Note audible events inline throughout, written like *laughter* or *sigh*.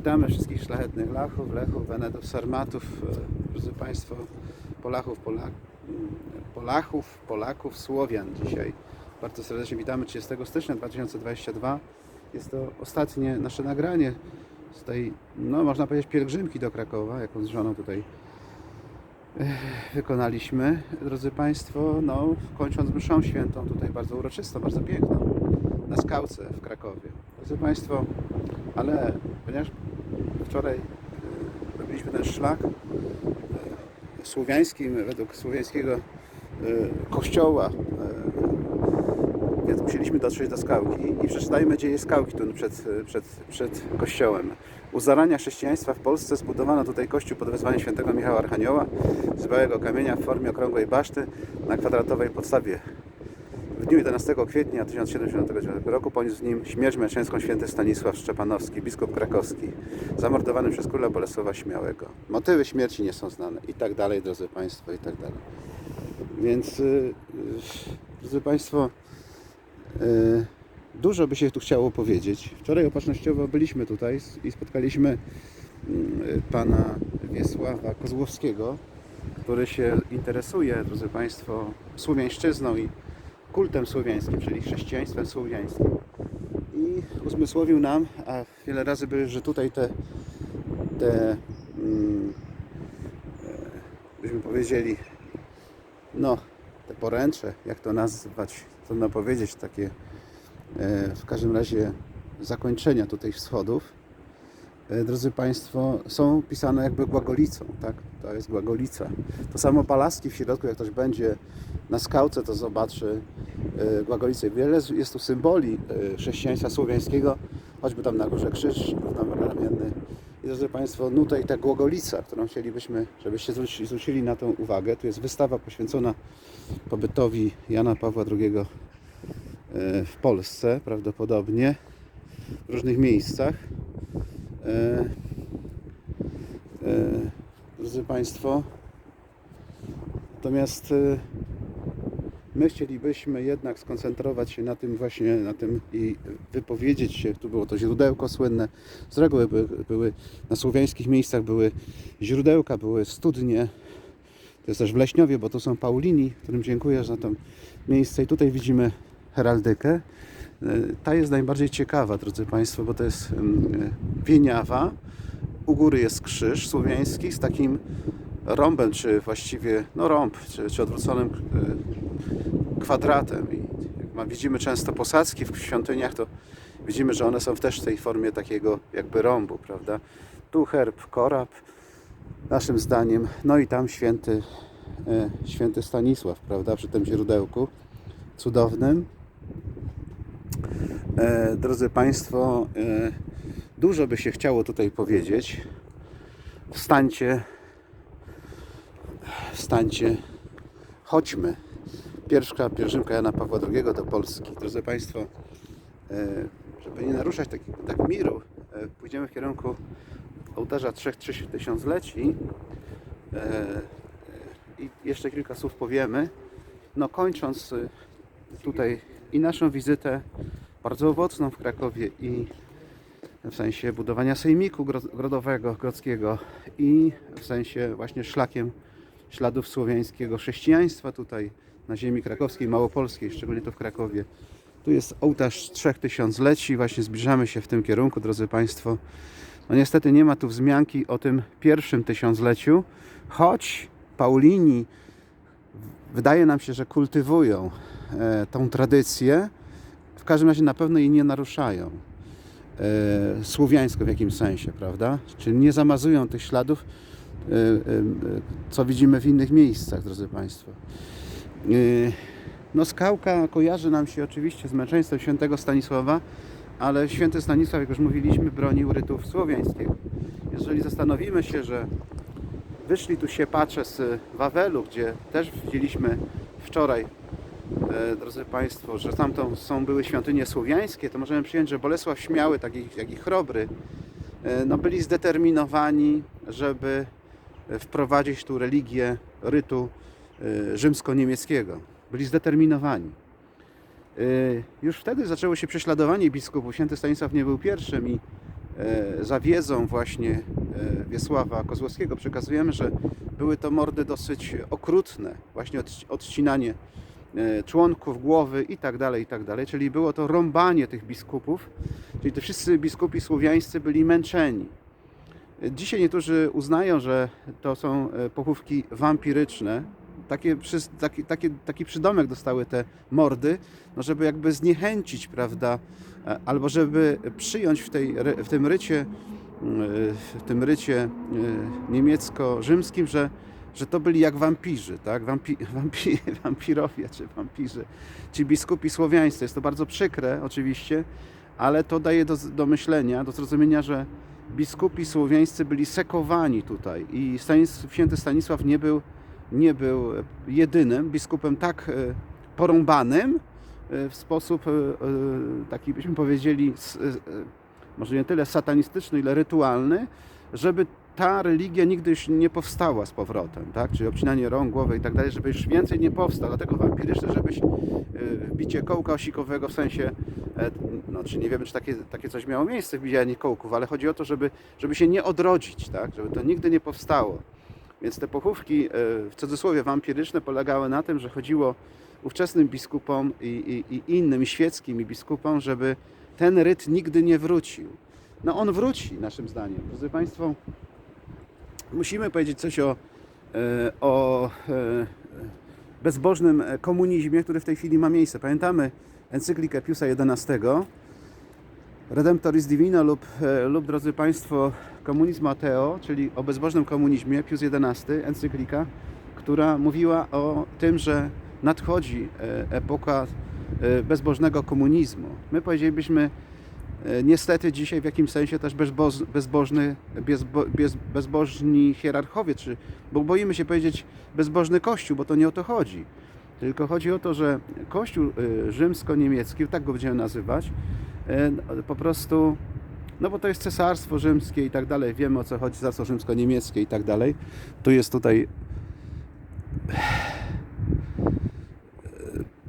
Witamy wszystkich szlachetnych Lachów, Lechów, Wenetów, Sarmatów, e, drodzy Państwo, Polachów, Polak, Polachów, Polaków, Słowian dzisiaj. Bardzo serdecznie witamy 30 stycznia 2022. Jest to ostatnie nasze nagranie z tej, no można powiedzieć, pielgrzymki do Krakowa, jaką z żoną tutaj e, wykonaliśmy. Drodzy Państwo, no kończąc mszą świętą, tutaj bardzo uroczystą, bardzo piękną, na skałce w Krakowie. Drodzy Państwo, ale ponieważ wczoraj e, robiliśmy ten szlak e, słowiański, według słowiańskiego e, kościoła, więc musieliśmy dotrzeć do skałki i przeczytajmy dzieje skałki tu przed, przed, przed kościołem. U zarania chrześcijaństwa w Polsce zbudowano tutaj kościół pod wezwaniem świętego Michała Archanioła z białego kamienia w formie okrągłej baszty na kwadratowej podstawie. W dniu 11 kwietnia 1779 roku poniósł w nim śmierć męczeńską święty Stanisław Szczepanowski, biskup krakowski, zamordowany przez króla Bolesława Śmiałego. Motywy śmierci nie są znane i tak dalej, drodzy Państwo, i tak dalej. Więc, yy, yy, drodzy Państwo, yy, dużo by się tu chciało powiedzieć. Wczoraj opatrznościowo byliśmy tutaj i spotkaliśmy pana Wiesława Kozłowskiego, który się interesuje, drodzy Państwo, słowiańszczyzną i kultem słowiańskim, czyli chrześcijaństwem słowiańskim. I uzmysłowił nam, a wiele razy były, że tutaj te, te mm, e, byśmy powiedzieli, no, te poręcze, jak to nazwać, trudno powiedzieć, takie e, w każdym razie zakończenia tutaj wschodów, drodzy Państwo, są pisane jakby głagolicą, tak? To jest głagolica. To samo palaski w środku, jak ktoś będzie na skałce, to zobaczy e, głagolicę. Wiele jest tu symboli e, chrześcijaństwa słowiańskiego, choćby tam na górze krzyż ramienny. I drodzy Państwo, no tutaj ta głagolica, którą chcielibyśmy, żebyście zwróci- zwrócili na tą uwagę. Tu jest wystawa poświęcona pobytowi Jana Pawła II e, w Polsce, prawdopodobnie w różnych miejscach. E, e, drodzy Państwo, natomiast e, my chcielibyśmy jednak skoncentrować się na tym właśnie, na tym i wypowiedzieć się, tu było to źródełko słynne, z reguły były, były na słowiańskich miejscach były źródełka, były studnie, to jest też w Leśniowie, bo to są Paulini, którym dziękuję za to miejsce. I tutaj widzimy heraldykę. E, Ta jest najbardziej ciekawa, drodzy Państwo, bo to jest mm, wieniawa. U góry jest krzyż słowiański z takim rąbem, czy właściwie, no rąb, czy, czy odwróconym e, kwadratem. I jak widzimy często posadzki w świątyniach, to widzimy, że one są też w tej formie takiego jakby rąbu, prawda? Tu herb, korab, naszym zdaniem. No i tam święty, święty Stanisław, prawda, przy tym źródełku cudownym. E, drodzy Państwo, e, dużo by się chciało tutaj powiedzieć. Wstańcie, wstańcie, chodźmy. Pierwsza pielgrzymka Jana Pawła II do Polski. Drodzy Państwo, e, żeby nie naruszać tak, tak miru, pójdziemy w kierunku ołtarza trzech tysiącleci i jeszcze kilka słów powiemy. No kończąc tutaj i naszą wizytę bardzo owocną w Krakowie i w sensie budowania sejmiku gro- grodowego, grodzkiego i w sensie właśnie szlakiem śladów słowiańskiego chrześcijaństwa tutaj na ziemi krakowskiej, małopolskiej, szczególnie tu w Krakowie. Tu jest ołtarz trzech tysiącleci, właśnie zbliżamy się w tym kierunku, drodzy Państwo. No niestety nie ma tu wzmianki o tym pierwszym tysiącleciu, choć Paulini wydaje nam się, że kultywują tą tradycję, w każdym razie na pewno jej nie naruszają. E, słowiańsko w jakimś sensie, prawda? Czyli nie zamazują tych śladów, e, e, e, co widzimy w innych miejscach, drodzy Państwo. E, no skałka kojarzy nam się oczywiście z męczeństwem świętego Stanisława, ale święty Stanisław, jak już mówiliśmy, bronił rytów słowiańskiego. Jeżeli zastanowimy się, że wyszli tu siepacze z Wawelu, gdzie też widzieliśmy wczoraj, e, drodzy Państwo, że tamtą są były świątynie słowiańskie, to możemy przyjąć, że Bolesław Śmiały, tak i, jak i Chrobry, e, no byli zdeterminowani, żeby e, wprowadzić tu religię rytu e, rzymsko-niemieckiego. Byli zdeterminowani. E, Już wtedy zaczęło się prześladowanie biskupów. Święty Stanisław nie był pierwszym i e, za wiedzą właśnie e, Wiesława Kozłowskiego przekazujemy, że były to mordy dosyć okrutne, właśnie odci- odcinanie e, członków głowy i tak dalej, i tak. Czyli było to rąbanie tych biskupów, czyli te wszyscy biskupi słowiańscy byli męczeni. Dzisiaj niektórzy uznają, że to są e, pochówki wampiryczne. Takie, taki, taki, taki przydomek dostały te mordy, no żeby jakby zniechęcić, prawda, e, albo żeby przyjąć w, tej, w tym rycie, e, w tym rycie e, niemiecko-rzymskim, że, że to byli jak wampirzy, tak? Wampi, *laughs* wampi, wampirowie czy wampirzy, ci biskupi słowiańscy. Jest to bardzo przykre oczywiście, ale to daje do, do myślenia, do zrozumienia, że biskupi słowiańscy byli sekowani tutaj i Stanis, święty Stanisław nie był, nie był jedynym biskupem tak e, porąbanym e, w sposób e, e, taki byśmy powiedzieli e, e, może nie tyle satanistyczny, ile rytualny, żeby ta religia nigdy już nie powstała z powrotem, tak? Czyli obcinanie rąk, głowy i tak dalej, żeby już więcej nie powstał. Dlatego wampiryczne, żebyś e, wbicie kołka osikowego w sensie, e, no czy nie wiemy, czy takie, takie coś miało miejsce, wbijanie kołków, ale chodzi o to, żeby, żeby się nie odrodzić, tak? Żeby to nigdy nie powstało. Więc te pochówki, e, w cudzysłowie wampiryczne, polegały na tym, że chodziło ówczesnym biskupom i, i, i innym świeckim i biskupom, żeby ten ryt nigdy nie wrócił. No on wróci, naszym zdaniem. Drodzy Państwo, musimy powiedzieć coś o, e, o e, bezbożnym komunizmie, który w tej chwili ma miejsce. Pamiętamy encyklikę Piusa XI, Redemptoris Divina lub, e, lub drodzy Państwo, Komunizm Ateo, czyli o bezbożnym komunizmie, Pius XI, encyklika, która mówiła o tym, że nadchodzi epoka bezbożnego komunizmu. My powiedzielibyśmy niestety dzisiaj w jakimś sensie też bezboż, bezbożny, bezbo, bez, bezbożni hierarchowie, czy, bo boimy się powiedzieć bezbożny kościół, bo to nie o to chodzi. Tylko chodzi o to, że kościół e, rzymsko-niemiecki, tak go będziemy nazywać, e, po prostu, no bo to jest cesarstwo rzymskie i tak dalej, wiemy o co chodzi, cesarstwo rzymsko-niemieckie i tak dalej. Tu jest tutaj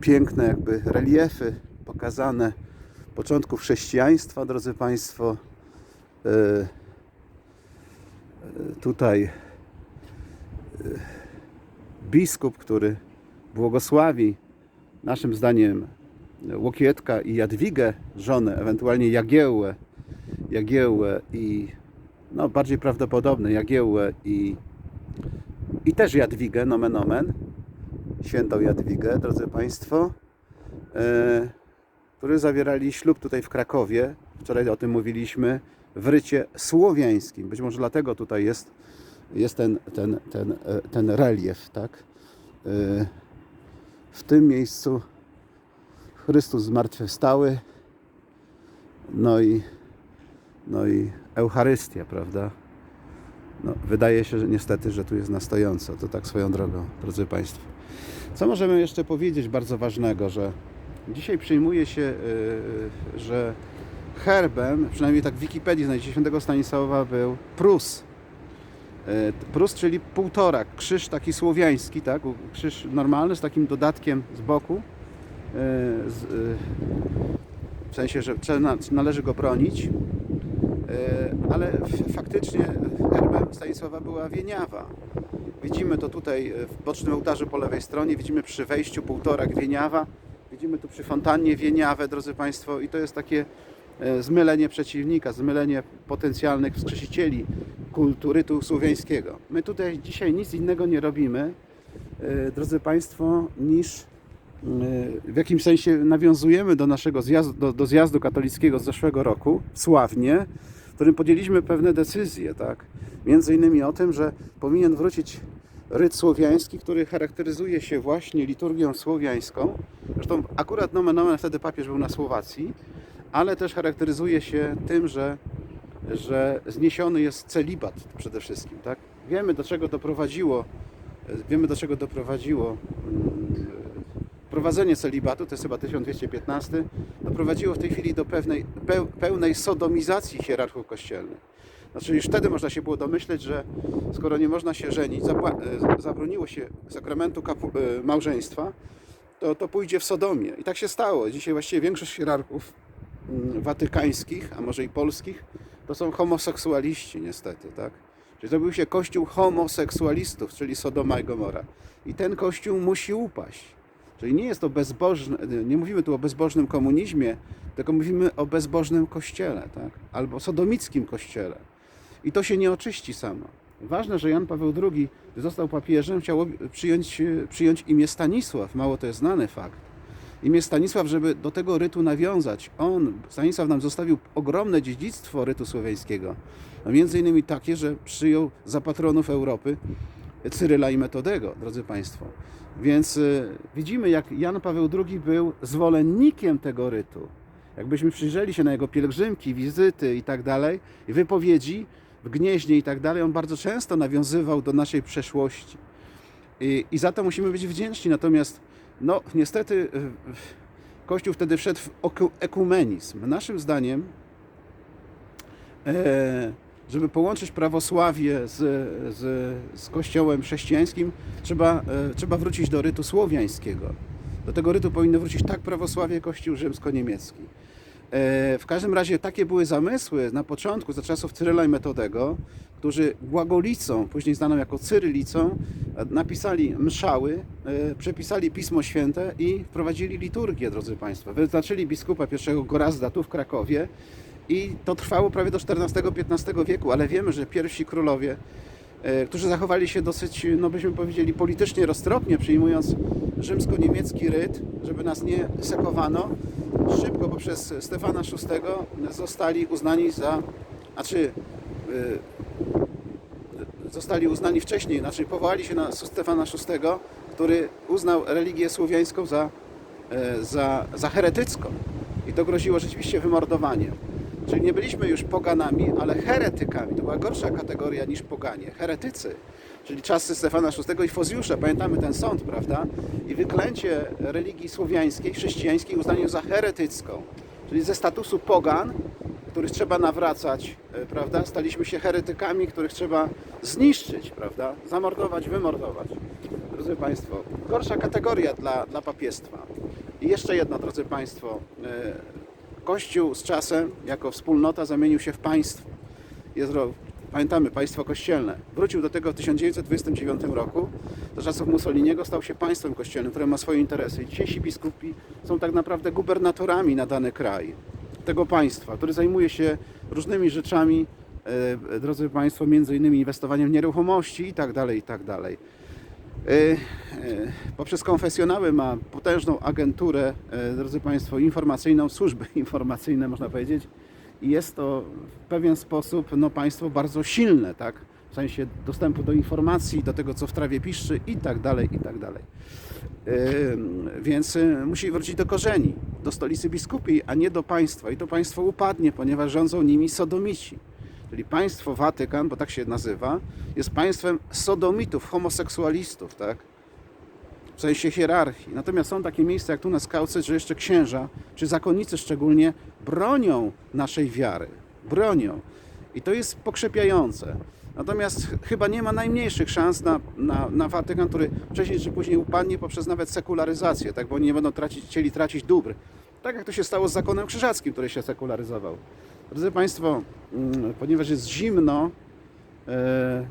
piękne jakby reliefy pokazane początków chrześcijaństwa, drodzy Państwo. E, e, Tutaj e, biskup, który błogosławi naszym zdaniem Łokietka i Jadwigę, żonę, ewentualnie Jagiełłę, Jagiełłę i no bardziej prawdopodobne Jagiełłę i, i też Jadwigę, nomen omen, świętą Jadwigę, drodzy Państwo, którzy zawierali ślub tutaj w Krakowie. Wczoraj o tym mówiliśmy, w rycie słowiańskim. Być może dlatego tutaj jest, jest ten, ten, ten, e, ten relief, tak? E, W tym miejscu Chrystus zmartwychwstały, no i, no i Eucharystia, prawda? No, wydaje się, że niestety, że tu jest na stojąco. To tak swoją drogą, drodzy Państwo. Co możemy jeszcze powiedzieć bardzo ważnego, że dzisiaj przyjmuje się, yy, że herbem, przynajmniej tak w Wikipedii znajdziecie świętego Stanisława, był prus. Yy, Prus, czyli półtora, krzyż taki słowiański, tak? krzyż normalny z takim dodatkiem z boku. W sensie, że należy go bronić. E, ale faktycznie herbem Stanisława była wieniawa. Widzimy to tutaj e, w bocznym ołtarzu po lewej stronie, widzimy przy wejściu półtorak wieniawa, widzimy tu przy fontannie wieniawę, drodzy Państwo, i to jest takie e, zmylenie przeciwnika, zmylenie potencjalnych wskrzesicieli kultu, rytu słowiańskiego. My tutaj dzisiaj nic innego nie robimy, e, drodzy Państwo, niż e, w jakimś sensie nawiązujemy do naszego zjazdu, do, do zjazdu katolickiego z zeszłego roku, sławnie, w którym podjęliśmy pewne decyzje, tak? Między innymi o tym, że powinien wrócić ryt słowiański, który charakteryzuje się właśnie liturgią słowiańską. Zresztą akurat nomen omen wtedy papież był na Słowacji, ale też charakteryzuje się tym, że, że zniesiony jest celibat przede wszystkim, tak? Wiemy do czego doprowadziło, wiemy do czego doprowadziło mm, Prowadzenie celibatu, to jest chyba 1215, doprowadziło w tej chwili do pewnej, peł- pełnej sodomizacji hierarchów kościelnych. Znaczy już wtedy można się było domyśleć, że skoro nie można się żenić, e, zabroniło się sakramentu e, małżeństwa, to, to pójdzie w sodomię. I tak się stało. Dzisiaj właściwie większość hierarchów mm, watykańskich, a może i polskich, to są homoseksualiści niestety, tak? Czyli zrobił się kościół homoseksualistów, czyli Sodoma i Gomora. I ten kościół musi upaść. Czyli nie jest to bezbożne, nie mówimy tu o bezbożnym komunizmie, tylko mówimy o bezbożnym kościele, tak? Albo sodomickim kościele. I to się nie oczyści samo. Ważne, że Jan Paweł II, gdy został papieżem, chciał przyjąć, przyjąć imię Stanisław. Mało to jest znany fakt. Imię Stanisław, żeby do tego rytu nawiązać. On, Stanisław nam zostawił ogromne dziedzictwo rytu słowiańskiego. Między innymi takie, że przyjął za patronów Europy Cyryla i Metodego, drodzy Państwo. Więc y, widzimy, jak Jan Paweł II był zwolennikiem tego rytu. Jakbyśmy przyjrzeli się na jego pielgrzymki, wizyty i tak dalej, wypowiedzi w Gnieźnie i tak dalej, on bardzo często nawiązywał do naszej przeszłości. I, i za to musimy być wdzięczni. Natomiast, no, niestety, Kościół wtedy wszedł w ekumenizm. Naszym zdaniem, e, żeby połączyć prawosławie z, z, z kościołem chrześcijańskim, trzeba, e, trzeba wrócić do rytu słowiańskiego. Do tego rytu powinno wrócić tak prawosławie, kościół rzymsko-niemiecki. E, W każdym razie takie były zamysły na początku, za czasów Cyryla i Metodego, którzy głagolicą, później znaną jako cyrylicą, napisali mszały, e, przepisali Pismo Święte i wprowadzili liturgię, drodzy Państwo. Wyznaczyli biskupa pierwszego Gorazda tu w Krakowie i to trwało prawie do XIV-XV wieku, ale wiemy, że pierwsi królowie, którzy zachowali się dosyć, no byśmy powiedzieli, politycznie roztropnie, przyjmując rzymsko-niemiecki ryt, żeby nas nie sekowano, szybko poprzez Stefana VI zostali uznani za, znaczy y, zostali uznani wcześniej, znaczy powołali się na Stefana VI, który uznał religię słowiańską za, e, za, za heretycką. I to groziło rzeczywiście wymordowaniem. Czyli nie byliśmy już poganami, ale heretykami. To była gorsza kategoria niż poganie. Heretycy, czyli czasy Stefana VI i Fozjusza. Pamiętamy ten sąd, prawda? I wyklęcie religii słowiańskiej, chrześcijańskiej uznanie za heretycką. Czyli ze statusu pogan, których trzeba nawracać, e, prawda? Staliśmy się heretykami, których trzeba zniszczyć, prawda? Zamordować, wymordować. Drodzy Państwo, gorsza kategoria dla, dla papiestwa. I jeszcze jedno, drodzy Państwo. Kościół z czasem, jako wspólnota, zamienił się w państwo. Jest, pamiętamy, państwo kościelne. Wrócił do tego w 1929 roku. Za czasów Mussoliniego stał się państwem kościelnym, które ma swoje interesy. Dzisiejsi biskupi są tak naprawdę gubernatorami na dany kraj tego państwa, który zajmuje się różnymi rzeczami, e, drodzy Państwo, między innymi inwestowaniem w nieruchomości i tak dalej, i tak dalej. E, e, Poprzez konfesjonały ma potężną agenturę, e, drodzy Państwo, informacyjną, służby *laughs* informacyjne można powiedzieć. I jest to w pewien sposób no, państwo bardzo silne, tak? W sensie dostępu do informacji, do tego, co w trawie piszczy i tak dalej, i tak dalej. Więc y, musi wrócić do korzeni, do stolicy biskupiej, a nie do państwa. I to państwo upadnie, ponieważ rządzą nimi sodomici. Czyli państwo Watykan, bo tak się nazywa, jest państwem sodomitów, homoseksualistów, tak? W sensie hierarchii. Natomiast są takie miejsca jak tu na skałce, że jeszcze księża, czy zakonnicy szczególnie, bronią naszej wiary. Bronią. I to jest pokrzepiające. Natomiast ch- chyba nie ma najmniejszych szans na, na, na Watykan, który wcześniej czy później upadnie poprzez nawet sekularyzację, tak? bo oni nie będą tracić, chcieli tracić dóbr. Tak jak to się stało z zakonem krzyżackim, który się sekularyzował. Drodzy Państwo, mm, ponieważ jest zimno, e,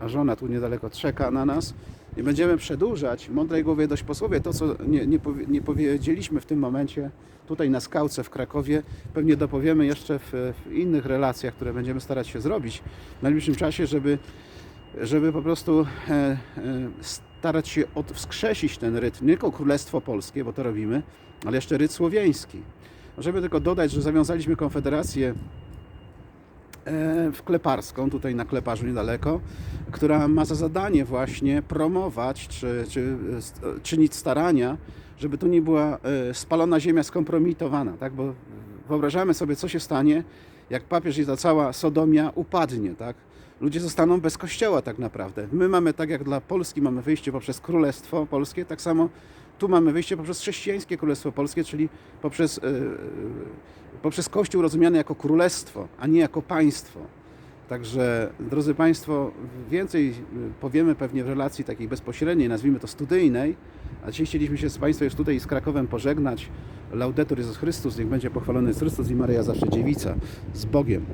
a żona tu niedaleko czeka na nas. Nie będziemy przedłużać. Mądrej głowie dość posłowie. To, co nie, nie, powie, nie powiedzieliśmy w tym momencie tutaj na skałce w Krakowie, pewnie dopowiemy jeszcze w, w innych relacjach, które będziemy starać się zrobić w najbliższym czasie, żeby, żeby po prostu e, e, starać się odwskrzesić ten rytm, nie tylko Królestwo Polskie, bo to robimy, ale jeszcze ryt słowiański. Żeby tylko dodać, że zawiązaliśmy konfederację e, w Kleparską, tutaj na Kleparzu niedaleko, która ma za zadanie właśnie promować czy, czy czynić starania, żeby tu nie była e, spalona ziemia skompromitowana, tak? bo wyobrażamy sobie, co się stanie, jak papież i ta cała Sodomia upadnie, tak? Ludzie zostaną bez kościoła tak naprawdę. My mamy, tak jak dla Polski mamy wyjście poprzez Królestwo Polskie, tak samo tu mamy wyjście poprzez chrześcijańskie Królestwo Polskie, czyli poprzez, e, poprzez Kościół rozumiany jako królestwo, a nie jako państwo. Także, drodzy Państwo, więcej y, powiemy pewnie w relacji takiej bezpośredniej, nazwijmy to studyjnej, a dzisiaj chcieliśmy się z Państwem już tutaj z Krakowem pożegnać. Laudetur Jezus Chrystus, niech będzie pochwalony Chrystus i Maryja zawsze dziewica. Z Bogiem.